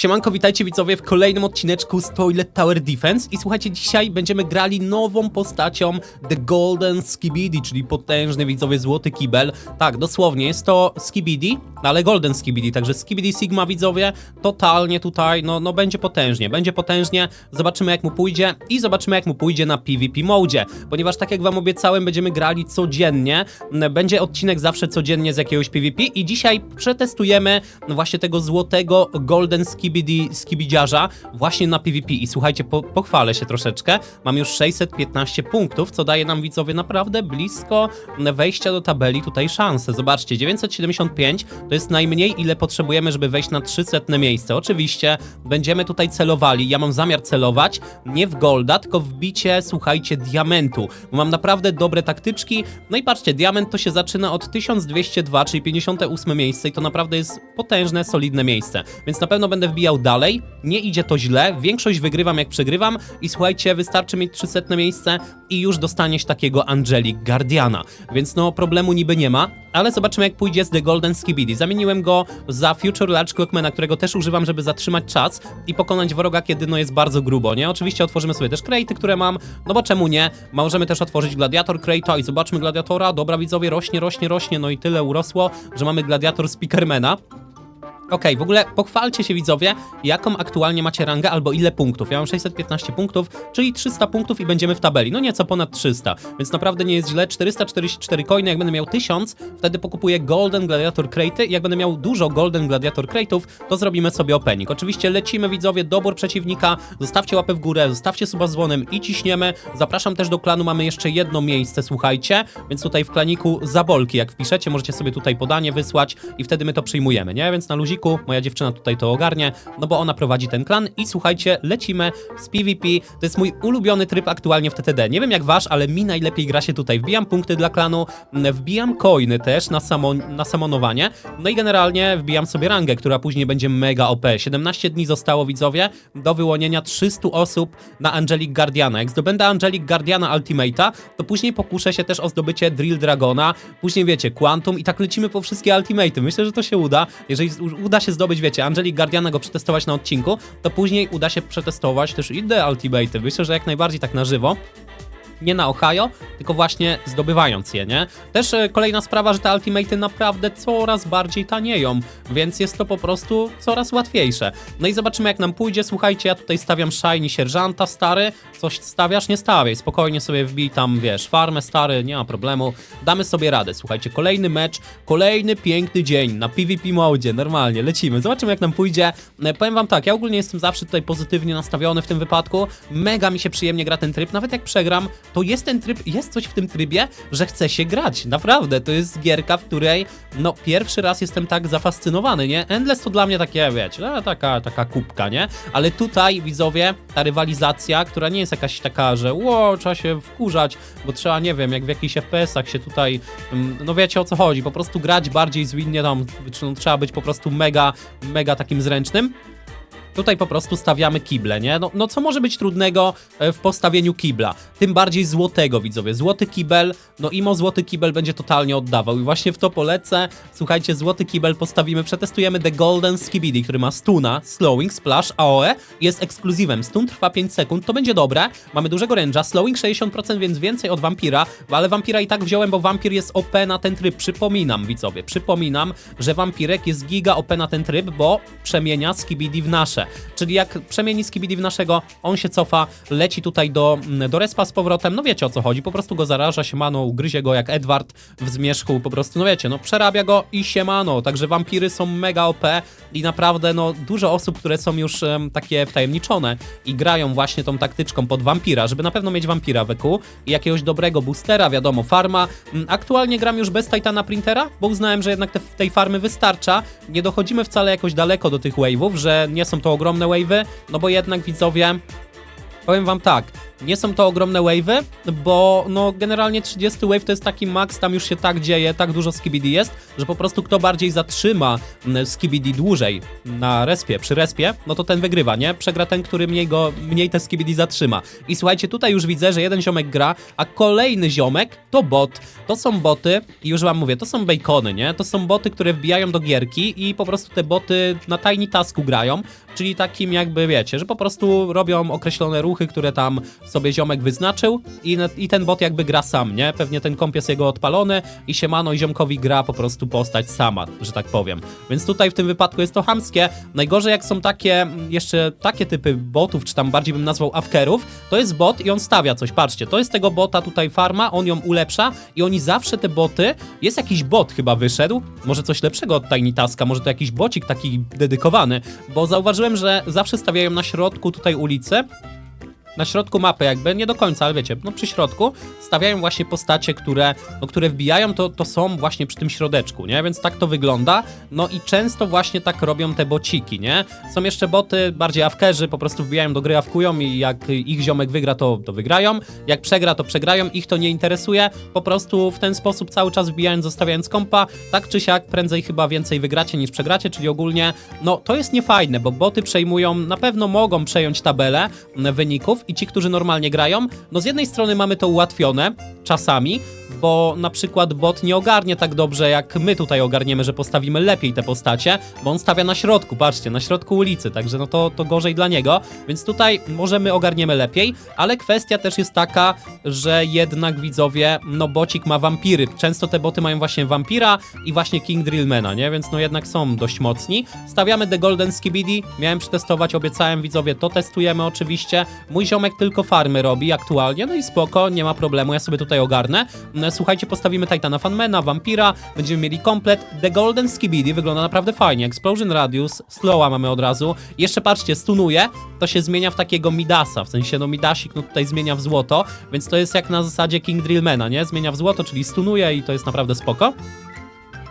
Siemanko, witajcie widzowie w kolejnym odcineczku z Toilet Tower Defense. I słuchajcie, dzisiaj będziemy grali nową postacią The Golden Skibidi, czyli potężny widzowie złoty kibel. Tak, dosłownie, jest to Skibidi, ale Golden Skibidi, także Skibidi Sigma widzowie, totalnie tutaj, no, no będzie potężnie, będzie potężnie, zobaczymy jak mu pójdzie i zobaczymy jak mu pójdzie na PvP modzie, ponieważ tak jak wam obiecałem, będziemy grali codziennie, będzie odcinek zawsze codziennie z jakiegoś PvP. I dzisiaj przetestujemy właśnie tego złotego Golden Skibidi Skibidziarza właśnie na PvP i słuchajcie, po, pochwalę się troszeczkę, mam już 615 punktów, co daje nam widzowie naprawdę blisko wejścia do tabeli tutaj szansę, zobaczcie, 975 to jest najmniej ile potrzebujemy, żeby wejść na 300 miejsce, oczywiście będziemy tutaj celowali, ja mam zamiar celować nie w golda, tylko w bicie, słuchajcie, diamentu, mam naprawdę dobre taktyczki, no i patrzcie, diament to się zaczyna od 1202, czyli 58 miejsce i to naprawdę jest potężne, solidne miejsce, więc na pewno będę wbijał dalej, nie idzie to źle, większość wygrywam jak przegrywam i słuchajcie, wystarczy mieć 300 miejsce i już dostaniesz takiego Angelic Guardiana, więc no problemu niby nie ma, ale zobaczymy jak pójdzie z The Golden Skibidi. Zamieniłem go za Future Large Clockmana, którego też używam, żeby zatrzymać czas i pokonać wroga, kiedy no jest bardzo grubo, nie? Oczywiście otworzymy sobie też crate'y, które mam, no bo czemu nie? Możemy też otworzyć Gladiator Crate'a i zobaczmy Gladiatora, dobra widzowie, rośnie, rośnie, rośnie, no i tyle urosło, że mamy Gladiator Speakermana. Okej, w ogóle pochwalcie się widzowie, jaką aktualnie macie rangę albo ile punktów. Ja mam 615 punktów, czyli 300 punktów i będziemy w tabeli. No nieco ponad 300, więc naprawdę nie jest źle. 444 coiny, jak będę miał 1000, wtedy pokupuję Golden Gladiator Crate'y jak będę miał dużo Golden Gladiator Crate'ów, to zrobimy sobie opening. Oczywiście lecimy widzowie, dobór przeciwnika, zostawcie łapę w górę, zostawcie suba z dzwonem i ciśniemy. Zapraszam też do klanu, mamy jeszcze jedno miejsce, słuchajcie, więc tutaj w klaniku Zabolki, jak wpiszecie, możecie sobie tutaj podanie wysłać i wtedy my to przyjmujemy, nie? Więc na moja dziewczyna tutaj to ogarnie, no bo ona prowadzi ten klan i słuchajcie, lecimy z PvP, to jest mój ulubiony tryb aktualnie w TTD. Nie wiem jak wasz, ale mi najlepiej gra się tutaj. Wbijam punkty dla klanu, wbijam coiny też na, samo, na samonowanie, no i generalnie wbijam sobie rangę, która później będzie mega OP. 17 dni zostało widzowie do wyłonienia 300 osób na Angelic Guardiana. Jak zdobędę Angelic Guardiana Ultimate'a, to później pokuszę się też o zdobycie Drill Dragona, później wiecie, Quantum i tak lecimy po wszystkie Ultimate'y. Myślę, że to się uda. Jeżeli uda się zdobyć, wiecie, Angelic Guardiana go przetestować na odcinku, to później uda się przetestować też inne Ultimate'y. Myślę, że jak najbardziej tak na żywo nie na Ohio, tylko właśnie zdobywając je, nie? Też e, kolejna sprawa, że te ultimate'y naprawdę coraz bardziej tanieją, więc jest to po prostu coraz łatwiejsze. No i zobaczymy jak nam pójdzie, słuchajcie, ja tutaj stawiam shiny sierżanta stary, coś stawiasz? Nie stawiaj, spokojnie sobie wbij tam, wiesz, farmę stary, nie ma problemu, damy sobie radę, słuchajcie, kolejny mecz, kolejny piękny dzień na PvP modzie, normalnie, lecimy, zobaczymy jak nam pójdzie, E, powiem wam tak, ja ogólnie jestem zawsze tutaj pozytywnie nastawiony w tym wypadku, mega mi się przyjemnie gra ten tryb, nawet jak przegram, to jest ten tryb, jest coś w tym trybie, że chce się grać. Naprawdę, to jest gierka, w której no pierwszy raz jestem tak zafascynowany, nie? Endless to dla mnie takie, wiecie, taka, taka kubka, nie? Ale tutaj, widzowie, ta rywalizacja, która nie jest jakaś taka, że ło, trzeba się wkurzać, bo trzeba, nie wiem, jak w jakichś FPS-ach się tutaj, mm, no wiecie o co chodzi, po prostu grać bardziej zwinnie, tam no, trzeba być po prostu mega, mega takim zręcznym. Tutaj po prostu stawiamy kible, nie? No, no co może być trudnego e, w postawieniu kibla? Tym bardziej złotego, widzowie. Złoty kibel, no imo złoty kibel będzie totalnie oddawał i właśnie w to polecę. Słuchajcie, złoty kibel postawimy, przetestujemy The Golden Skibidi, który ma stuna, slowing, splash, AOE jest ekskluzywem. Stun trwa 5 sekund, to będzie dobre. Mamy dużego range'a, slowing 60%, więc więcej od wampira, ale wampira i tak wziąłem, bo wampir jest OP na ten tryb. Przypominam, widzowie, przypominam, że wampirek jest giga OP na ten tryb, bo przemienia Skibidi w nasze. Czyli jak przemieni Skibidi w naszego, on się cofa, leci tutaj do, mm, do respa z powrotem, no wiecie o co chodzi, po prostu go zaraża, siemano, ugryzie go jak Edward w zmierzchu, po prostu, no wiecie, no przerabia go i siemano, także wampiry są mega OP i naprawdę, no dużo osób, które są już em, takie wtajemniczone i grają właśnie tą taktyczką pod wampira, żeby na pewno mieć wampira w EQ i jakiegoś dobrego boostera, wiadomo, farma. Mm, Aktualnie gram już bez Titana Printera, bo uznałem, że jednak te, tej farmy wystarcza, nie dochodzimy wcale jakoś daleko do tych wave'ów, że nie są to ogromne wave'y, no bo jednak widzowie, powiem wam tak, Nie są to ogromne wave'y, bo no generalnie 30 wave to jest taki max, tam już się tak dzieje, tak dużo skibidi jest, że po prostu kto bardziej zatrzyma mm, skibidi dłużej na respie, przy respie, no to ten wygrywa, nie? Przegra ten, który mniej go, mniej te skibidi zatrzyma. I słuchajcie, tutaj już widzę, że jeden ziomek gra, a kolejny ziomek to bot. To są boty i już wam mówię, to są bacony, nie? To są boty, które wbijają do gierki i po prostu te boty na tiny tasku grają, czyli takim jakby wiecie, że po prostu robią określone ruchy, które tam sobie ziomek wyznaczył i, i ten bot jakby gra sam, nie? Pewnie ten komp jest jego odpalony i siemano i ziomkowi gra po prostu postać sama, że tak powiem. Więc tutaj w tym wypadku jest to hamskie. Najgorzej jak są takie, mm, jeszcze takie typy botów, czy tam bardziej bym nazwał awkerów, to jest bot i on stawia coś, patrzcie, to jest tego bota tutaj farma, on ją ulepsza i oni zawsze te boty, jest jakiś bot chyba wyszedł, może coś lepszego od Tiny Taska, może to jakiś bocik taki dedykowany, bo zauważyłem, że zawsze stawiają na środku tutaj ulicy, na środku mapy jakby, nie do końca, ale wiecie, no przy środku stawiają właśnie postacie, które, no, które wbijają, to, to są właśnie przy tym środeczku, nie? Więc tak to wygląda. No i często właśnie tak robią te bociki, nie? Są jeszcze boty, bardziej awkerzy, po prostu wbijają do gry, awkują i jak ich ziomek wygra, to, to wygrają. Jak przegra, to przegrają, ich to nie interesuje. Po prostu w ten sposób cały czas wbijając, zostawiając kompa, tak czy siak prędzej chyba więcej wygracie niż przegracie, czyli ogólnie, no to jest niefajne, bo boty przejmują, na pewno mogą przejąć tabelę m, wyników i ci, którzy normalnie grają, no z jednej strony mamy to ułatwione czasami, bo na przykład bot nie ogarnie tak dobrze, jak my tutaj ogarniemy, że postawimy lepiej te postacie, bo on stawia na środku, patrzcie, na środku ulicy, także no to, to gorzej dla niego, więc tutaj może my ogarniemy lepiej, ale kwestia też jest taka, że jednak widzowie, no bocik ma wampiry, często te boty mają właśnie wampira i właśnie King Drillmana, nie, więc no jednak są dość mocni. Stawiamy The Golden Skibidi, miałem przetestować, obiecałem widzowie, to testujemy oczywiście, mój ziomek tylko farmy robi aktualnie, no i spoko, nie ma problemu, ja sobie tutaj ogarnę. No, Słuchajcie, postawimy Titana Fanmana, Vampira, będziemy mieli komplet. The Golden Skibidi wygląda naprawdę fajnie. Explosion Radius, Slowa mamy od razu. Jeszcze patrzcie, stunuje, to się zmienia w takiego Midasa, w sensie no Midasik no tutaj zmienia w złoto, więc to jest jak na zasadzie King Drillmana, nie? Zmienia w złoto, czyli stunuje i to jest naprawdę spoko.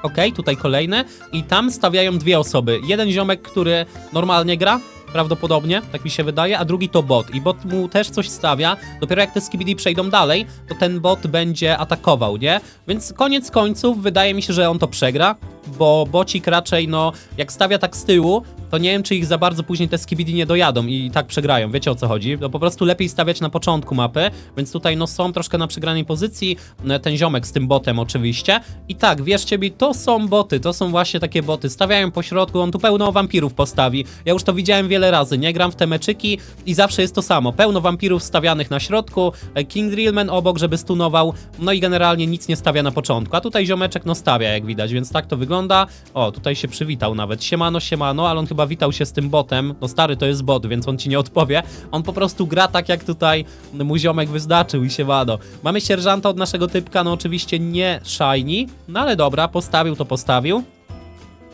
Okej, tutaj kolejne. I tam stawiają dwie osoby. Jeden ziomek, który normalnie gra, prawdopodobnie, tak mi się wydaje, a drugi to bot. I bot mu też coś stawia. Dopiero jak te skibidi przejdą dalej, to ten bot będzie atakował, nie? Więc koniec końców wydaje mi się, że on to przegra, bo bocik raczej, no, jak stawia tak z tyłu, to nie wiem, czy ich za bardzo później te skibidi nie dojadą i tak przegrają. Wiecie o co chodzi? No po prostu lepiej stawiać na początku mapy, więc tutaj no są troszkę na przegranej pozycji. No, Ten ziomek z tym botem oczywiście. I tak, wierzcie mi, to są boty, to są właśnie takie boty. Stawiają po środku, on tu pełno wampirów postawi. Ja już to widziałem wiele razy, nie gram w te meczyki i zawsze jest to samo. Pełno wampirów stawianych na środku, e, King Drillman obok, żeby stunował, no i generalnie nic nie stawia na początku. A tutaj ziomeczek no stawia, jak widać, więc tak to wygląda. O, tutaj się przywitał nawet. Siemano, siemano, ale on chyba witał się z tym botem. No stary to jest bot, więc on ci nie odpowie. On po prostu gra tak, jak tutaj mu ziomek wyznaczył i siemano. Mamy sierżanta od naszego typka, no oczywiście nie shiny, no ale dobra, postawił to postawił.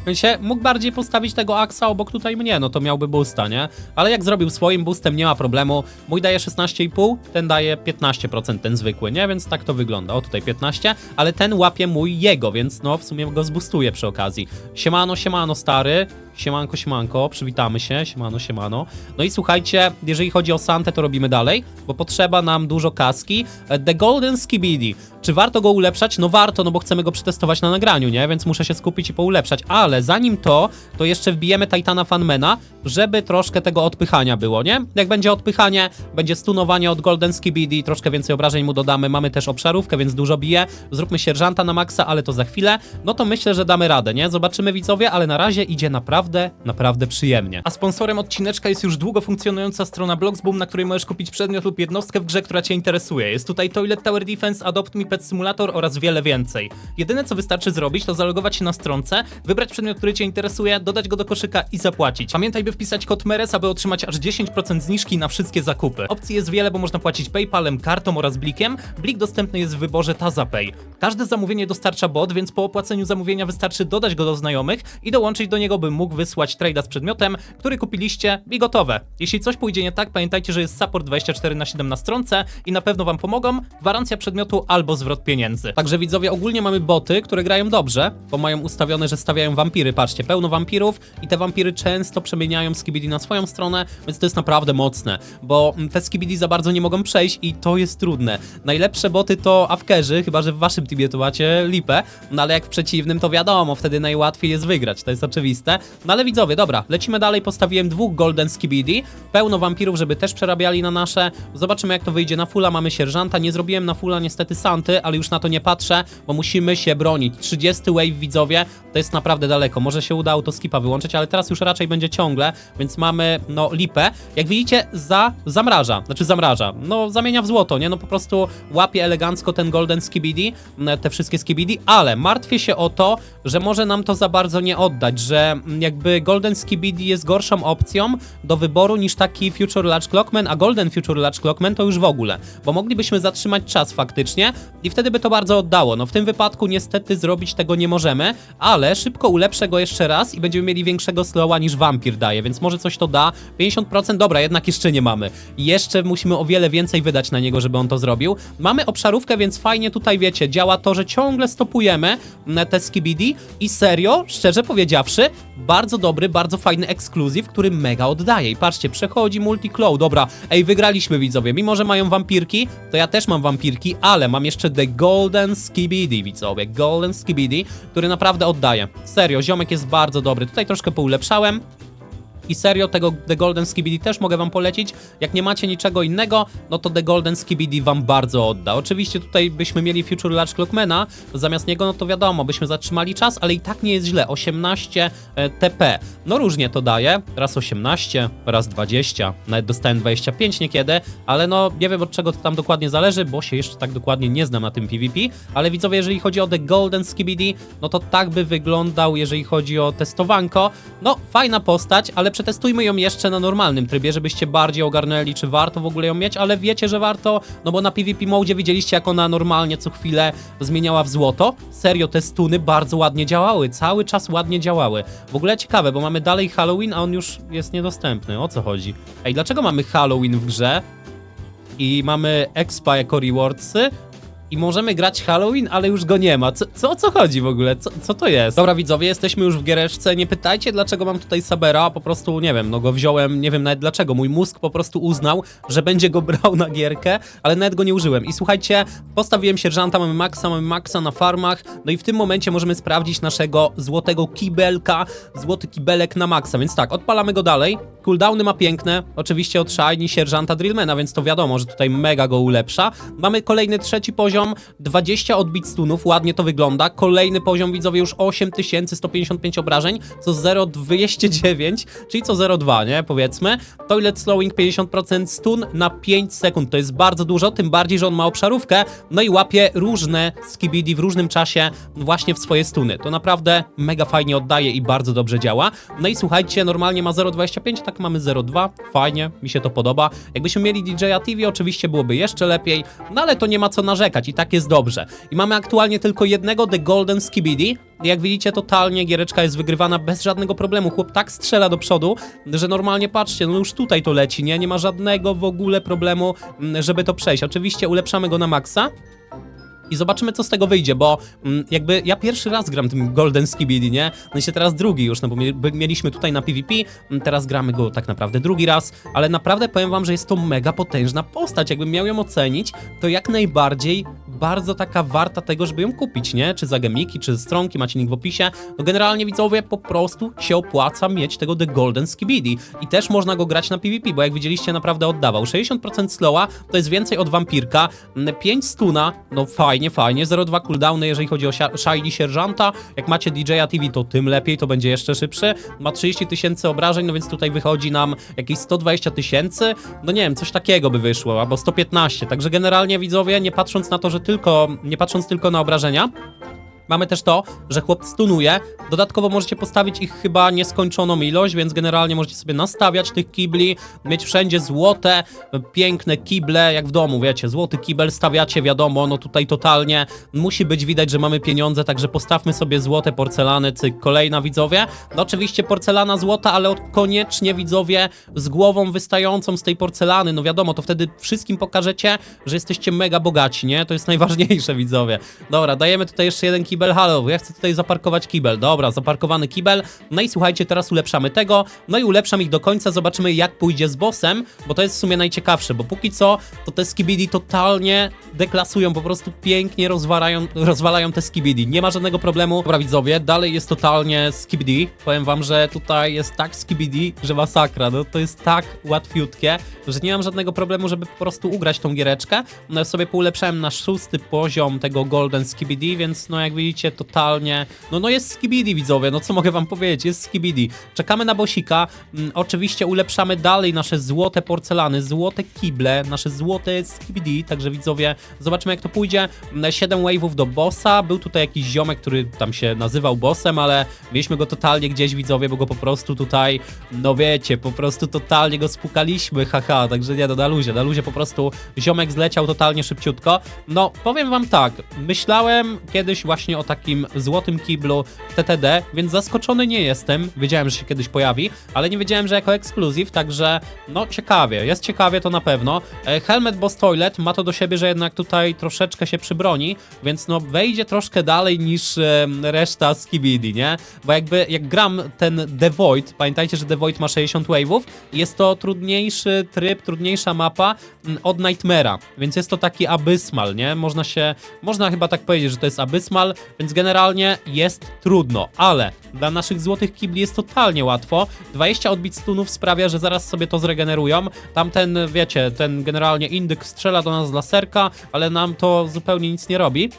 W mógł bardziej postawić tego Axa obok tutaj mnie, no to miałby boosta, nie? Ale jak zrobił swoim boostem, nie ma problemu. Mój daje 16,5, ten daje 15%, ten zwykły, nie? Więc tak to wygląda. O, tutaj 15, ale ten łapie mój jego, więc no w sumie go zbustuje przy okazji. Siemano, siemano, stary. Siemanko, siemanko, przywitamy się, siemano, siemano. No i słuchajcie, jeżeli chodzi o Santę, to robimy dalej, bo potrzeba nam dużo kaski. E, The Golden Skibidi. Czy warto go ulepszać? No warto, no bo chcemy go przetestować na nagraniu, nie? Więc muszę się skupić i poulepszać. Ale zanim to, to jeszcze wbijemy Titana Fanmana, żeby troszkę tego odpychania było, nie? Jak będzie odpychanie, będzie stunowanie od Golden Skibidi, troszkę więcej obrażeń mu dodamy. Mamy też obszarówkę, więc dużo bije. Zróbmy sierżanta na maksa, ale to za chwilę. No to myślę, że damy radę, nie? Zobaczymy widzowie, ale na razie idzie naprawdę, naprawdę przyjemnie. A sponsorem odcineczka jest już długo funkcjonująca strona Bloxboom, na której możesz kupić przedmiot lub jednostkę w grze, która cię interesuje. Jest tutaj Toilet Tower Defense, Adopt Me Pet Simulator oraz wiele więcej. Jedyne co wystarczy zrobić, to zalogować się na stronce, wybrać przedmiot, który cię interesuje, dodać go do koszyka i zapłacić. Pamiętaj, by wpisać kod MERES, aby otrzymać aż 10% zniżki na wszystkie zakupy. Opcji jest wiele, bo można płacić PayPalem, kartą oraz blikiem. Blik dostępny jest w wyborze TazaPay. Każde zamówienie dostarcza bot, więc po opłaceniu zamówienia wystarczy dodać go do znajomych i dołączyć do niego, by mógł wysłać trade'a z przedmiotem, który kupiliście i gotowe. Jeśli coś pójdzie nie tak, pamiętajcie, że jest support 24 na 7 na stronce i na pewno wam pomogą. Gwarancja przedmiotu albo zwrot pieniędzy. Także widzowie, ogólnie mamy boty, które grają dobrze, bo mają ustawione, że stawiają wampiry patrzcie, pełno wampirów i te wampiry często przemieniają skibidi na swoją stronę, więc to jest naprawdę mocne, bo mm, te skibidi za bardzo nie mogą przejść i to jest trudne. Najlepsze boty to afkerzy, chyba że w waszym teamie to macie lipę, no ale jak w przeciwnym to wiadomo, wtedy najłatwiej jest wygrać, to jest oczywiste. No ale widzowie, dobra, lecimy dalej, postawiłem dwóch golden skibidi, pełno wampirów, żeby też przerabiali na nasze, zobaczymy jak to wyjdzie na fulla, mamy sierżanta, nie zrobiłem na fulla niestety Santy, ale już na to nie patrzę, bo musimy się bronić. 30 wave widzowie, to jest naprawdę daleko, może się uda autoskipa wyłączyć, ale teraz już raczej będzie ciągle, więc mamy, no, lipę. Jak widzicie, za, zamraża, znaczy zamraża, no, zamienia w złoto, nie, no po prostu łapie elegancko ten golden skibidi, te wszystkie skibidi, ale martwię się o to, że może nam to za bardzo nie oddać, że jakby golden skibidi jest gorszą opcją do wyboru niż taki future large clockman, a golden future large clockman to już w ogóle, bo moglibyśmy zatrzymać czas faktycznie i wtedy by to bardzo oddało. No w tym wypadku niestety zrobić tego nie możemy, ale szybko ulepszę go jeszcze raz i będziemy mieli większego slowa niż wampir daje, więc może coś to da. 50% dobra, jednak jeszcze nie mamy. Jeszcze musimy o wiele więcej wydać na niego, żeby on to zrobił. Mamy obszarówkę, więc fajnie tutaj wiecie, działa to, że ciągle stopujemy mm, te skibidi i serio, szczerze powiedziawszy, bardzo dobry, bardzo fajny ekskluzyw, który mega oddaje. I patrzcie, przechodzi multi-claw, dobra, ej, wygraliśmy widzowie, mimo że mają wampirki, to ja też mam wampirki, ale mam jeszcze The Golden Skibidi, widzowie, Golden Skibidi, który naprawdę oddaje. Serio, ziomek jest bardzo dobry, tutaj troszkę poulepszałem, i serio, tego The Golden Skibidi też mogę wam polecić. Jak nie macie niczego innego, no to The Golden Skibidi wam bardzo odda. Oczywiście tutaj byśmy mieli Future Large Clockmana, zamiast niego, no to wiadomo, byśmy zatrzymali czas, ale i tak nie jest źle. 18 e, TP. No różnie to daje. Raz 18, raz 20, nawet dostałem 25 niekiedy, ale no nie wiem od czego to tam dokładnie zależy, bo się jeszcze tak dokładnie nie znam na tym PvP, ale widzowie, jeżeli chodzi o The Golden Skibidi, no to tak by wyglądał, jeżeli chodzi o testowanko. No, fajna postać, ale przetestujmy ją jeszcze na normalnym trybie, żebyście bardziej ogarnęli, czy warto w ogóle ją mieć, ale wiecie, że warto, no bo na PvP mode widzieliście, jak ona normalnie co chwilę zmieniała w złoto. Serio, te stuny bardzo ładnie działały, cały czas ładnie działały. W ogóle ciekawe, bo mamy dalej Halloween, a on już jest niedostępny. O co chodzi? Ej, dlaczego mamy Halloween w grze? I mamy expa jako rewardsy, i możemy grać Halloween, ale już go nie ma. Co, co o co chodzi w ogóle? Co, co to jest? Dobra, widzowie, jesteśmy już w giereczce. Nie pytajcie, dlaczego mam tutaj Sabera. Po prostu, nie wiem, no go wziąłem, nie wiem nawet dlaczego. Mój mózg po prostu uznał, że będzie go brał na gierkę, ale nawet go nie użyłem. I słuchajcie, postawiłem sierżanta, mamy Maxa, mamy Maxa na farmach. No i w tym momencie możemy sprawdzić naszego złotego kibelka, złoty kibelek na Maxa. Więc tak, odpalamy go dalej. Cooldowny ma piękne, oczywiście od Shiny, sierżanta Drillmana, więc to wiadomo, że tutaj mega go ulepsza. Mamy kolejny trzeci poziom, 20 odbić stunów, ładnie to wygląda. Kolejny poziom, widzowie, już 8155 obrażeń, co 0,209, czyli co 0,2, nie, powiedzmy. Toilet slowing 50% stun na 5 sekund, to jest bardzo dużo, tym bardziej, że on ma obszarówkę, no i łapie różne skibidi w różnym czasie właśnie w swoje stuny. To naprawdę mega fajnie oddaje i bardzo dobrze działa. No i słuchajcie, normalnie ma 0,25, tak mamy 0,2, fajnie, mi się to podoba. Jakbyśmy mieli DJ'a TV, oczywiście byłoby jeszcze lepiej, no ale to nie ma co narzekać i tak jest dobrze. I mamy aktualnie tylko jednego The Golden Skibidi. Jak widzicie, totalnie giereczka jest wygrywana bez żadnego problemu. Chłop tak strzela do przodu, że normalnie patrzcie, no już tutaj to leci, nie? Nie ma żadnego w ogóle problemu, mm, żeby to przejść. Oczywiście ulepszamy go na maksa. I zobaczymy, co z tego wyjdzie, bo mm, jakby ja pierwszy raz gram tym Golden Skibidi, nie? No i się teraz drugi już, no bo mieliśmy tutaj na PvP, mm, teraz gramy go tak naprawdę drugi raz, ale naprawdę powiem wam, że jest to mega potężna postać. Jakbym miał ją ocenić, to jak najbardziej bardzo taka warta tego, żeby ją kupić, nie? Czy za gemiki, czy stronki, macie link w opisie. No generalnie widzowie, po prostu się opłaca mieć tego The Golden Skibidi. I też można go grać na PvP, bo jak widzieliście, naprawdę oddawał. 60% slowa to jest więcej od wampirka, mm, 5 stuna, no fajnie, fajnie, 0,2 cooldowny, jeżeli chodzi o Shiny Sierżanta. Jak macie DJ-a TV, to tym lepiej, to będzie jeszcze szybszy. Ma 30 tysięcy obrażeń, no więc tutaj wychodzi nam jakieś 120 tysięcy, no nie wiem, coś takiego by wyszło, albo 115. Także generalnie widzowie, nie patrząc na to, że tylko, nie patrząc tylko na obrażenia, Mamy też to, że chłop stunuje. Dodatkowo możecie postawić ich chyba nieskończoną ilość, więc generalnie możecie sobie nastawiać tych kibli, mieć wszędzie złote, piękne kible, jak w domu, wiecie, złoty kibel stawiacie, wiadomo, no tutaj totalnie musi być widać, że mamy pieniądze, także postawmy sobie złote porcelany, cyk, kolejna widzowie. No oczywiście porcelana złota, ale koniecznie widzowie z głową wystającą z tej porcelany, no wiadomo, to wtedy wszystkim pokażecie, że jesteście mega bogaci, nie? To jest najważniejsze, widzowie. Dobra, dajemy tutaj jeszcze jeden kibel, halo, ja chcę tutaj zaparkować kibel. Dobra, zaparkowany kibel. No i słuchajcie, teraz ulepszamy tego, no i ulepszam ich do końca, zobaczymy jak pójdzie z bossem, bo to jest w sumie najciekawsze, bo póki co, to te skibidi totalnie deklasują, po prostu pięknie rozwalają, rozwalają te skibidi. Nie ma żadnego problemu. Dobra widzowie, dalej jest totalnie skibidi. Powiem wam, że tutaj jest tak skibidi, że masakra. No to jest tak łatwiutkie, że nie mam żadnego problemu, żeby po prostu ugrać tą giereczkę. No ja sobie poulepszałem na szósty poziom tego Golden Skibidi, więc no jak widzicie totalnie, no no jest Skibidi widzowie, no co mogę wam powiedzieć, jest Skibidi. Czekamy na bosika, mm, oczywiście ulepszamy dalej nasze złote porcelany, złote kible, nasze złote Skibidi, także widzowie, zobaczymy jak to pójdzie. 7 wave'ów do bossa, był tutaj jakiś ziomek, który tam się nazywał bossem, ale mieliśmy go totalnie gdzieś widzowie, bo go po prostu tutaj, no wiecie, po prostu totalnie go spukaliśmy, haha, także nie, no na luzie, na luzie po prostu ziomek zleciał totalnie szybciutko. No, powiem wam tak, myślałem kiedyś właśnie o takim złotym kiblu TTD, więc zaskoczony nie jestem, wiedziałem, że się kiedyś pojawi, ale nie wiedziałem, że jako ekskluzyw, także no ciekawie, jest ciekawie to na pewno. E, Helmet Boss Toilet ma to do siebie, że jednak tutaj troszeczkę się przybroni, więc no wejdzie troszkę dalej niż e, reszta z Kibidi, nie? Bo jakby jak gram ten The Void, pamiętajcie, że The Void ma 60 wave'ów jest to trudniejszy tryb, trudniejsza mapa mm, od Nightmare'a, więc jest to taki abysmal, nie? Można się, można chyba tak powiedzieć, że to jest abysmal, więc generalnie jest trudno, ale dla naszych złotych kibli jest totalnie łatwo. 20 odbić stunów sprawia, że zaraz sobie to zregenerują. Tamten, wiecie, ten generalnie indyk strzela do nas z laserka, ale nam to zupełnie nic nie robi.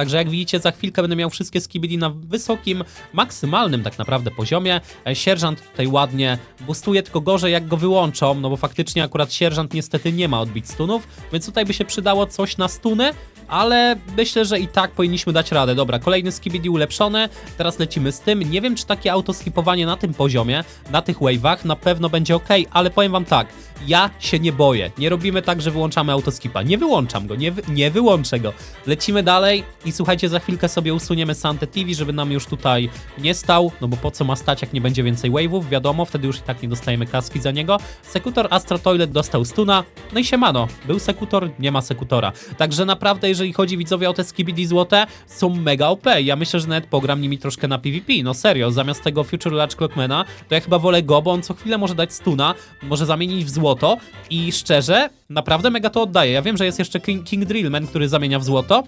Także jak widzicie, za chwilkę będę miał wszystkie skibidi na wysokim, maksymalnym tak naprawdę poziomie. E, Sierżant tutaj ładnie boostuje, tylko gorzej jak go wyłączą, no bo faktycznie akurat sierżant niestety nie ma odbić stunów, więc tutaj by się przydało coś na stuny, ale myślę, że i tak powinniśmy dać radę. Dobra, kolejny skibidi ulepszony, teraz lecimy z tym. Nie wiem, czy takie autoskipowanie na tym poziomie, na tych wave'ach na pewno będzie ok, ale powiem wam tak, ja się nie boję. Nie robimy tak, że wyłączamy autoskipa. Nie wyłączam go, nie, wy, nie wyłączę go. Lecimy dalej i słuchajcie, za chwilkę sobie usuniemy Sante TV, żeby nam już tutaj nie stał, no bo po co ma stać, jak nie będzie więcej wave'ów, wiadomo, wtedy już i tak nie dostajemy kaski za niego. Sekutor Astro Toilet dostał stuna, no i siemano, był sekutor, nie ma sekutora. Także naprawdę, jeżeli chodzi widzowie o te skibidi złote, są mega OP. Ja myślę, że nawet pogram nimi troszkę na PvP, no serio, zamiast tego Future Large Clockmana, to ja chyba wolę go, bo on co chwilę może dać stuna, może zamienić w złoto i szczerze, naprawdę mega to oddaje. Ja wiem, że jest jeszcze King, King Drillman, który zamienia w złoto,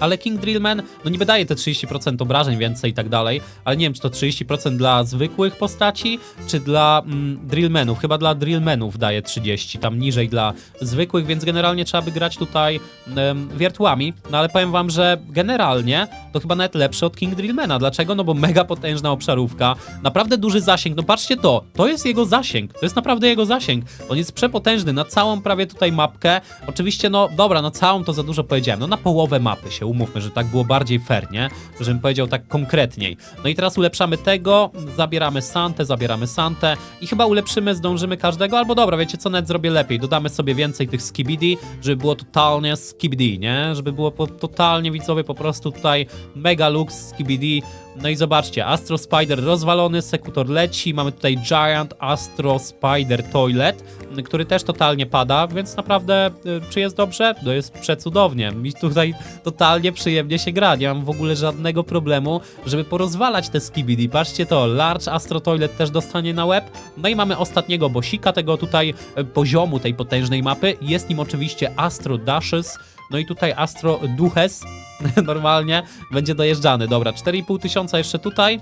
ale King Drillman, no niby daje te 30% obrażeń więcej i tak dalej, ale nie wiem, czy to 30% dla zwykłych postaci, czy dla mm, Drillmenów. Chyba dla Drillmenów daje 30, tam niżej dla zwykłych, więc generalnie trzeba by grać tutaj em, wiertułami. No ale powiem wam, że generalnie to chyba nawet lepsze od King Drillmana. Dlaczego? No bo mega potężna obszarówka, naprawdę duży zasięg. No patrzcie to, to jest jego zasięg, to jest naprawdę jego zasięg. On jest przepotężny na całą prawie tutaj mapkę. Oczywiście, no dobra, na całą to za dużo powiedziałem, no na połowę mapy się umówmy, że tak było bardziej fair, nie? Żebym powiedział tak konkretniej. No i teraz ulepszamy tego, zabieramy Santę, zabieramy Santę i chyba ulepszymy, zdążymy każdego, albo dobra, wiecie co, net zrobię lepiej, dodamy sobie więcej tych skibidi, żeby było totalnie skibidi, nie? Żeby było po, totalnie, widzowie, po prostu tutaj mega lux skibidi. No i zobaczcie, Astro Spider rozwalony, Sekutor leci, mamy tutaj Giant Astro Spider Toilet, który też totalnie pada, więc naprawdę, y, czy jest dobrze? No jest przecudownie. Mi tutaj totalnie przyjemnie się gra, nie mam w ogóle żadnego problemu, żeby porozwalać te skibidi. Patrzcie to, Large Astro Toilet też dostanie na łeb. No i mamy ostatniego bosika tego tutaj y, poziomu tej potężnej mapy. Jest nim oczywiście Astro Dashes, no i tutaj Astro Duches normalnie będzie dojeżdżany. Dobra, 4,5 tysiąca jeszcze tutaj.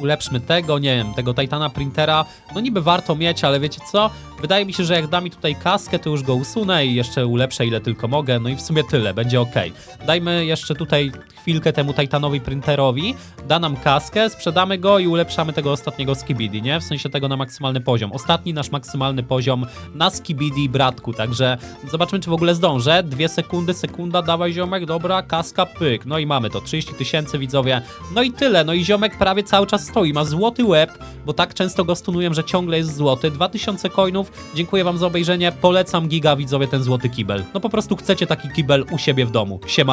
Ulepszmy tego, nie wiem, tego Titana Printera. No niby warto mieć, ale wiecie co? Wydaje mi się, że jak da mi tutaj kaskę, to już go usunę i jeszcze ulepszę ile tylko mogę. No i w sumie tyle, będzie ok. Dajmy jeszcze tutaj chwilkę temu Titanowi Printerowi. Da nam kaskę, sprzedamy go i ulepszamy tego ostatniego Skibidi, nie? W sensie tego na maksymalny poziom. Ostatni nasz maksymalny poziom na Skibidi bratku, także zobaczmy, czy w ogóle zdążę. Dwie sekundy, sekunda, dawaj ziomek, dobra, kaska, pyk. No i mamy to, 30 tysięcy widzowie. No i tyle, no i ziomek prawie cały czas stoi, ma złoty łeb, bo tak często go stunuję, że ciągle jest złoty. 2000 coinów, dziękuję wam za obejrzenie, polecam giga widzowie ten złoty kibel. No po prostu chcecie taki kibel u siebie w domu. Siemano.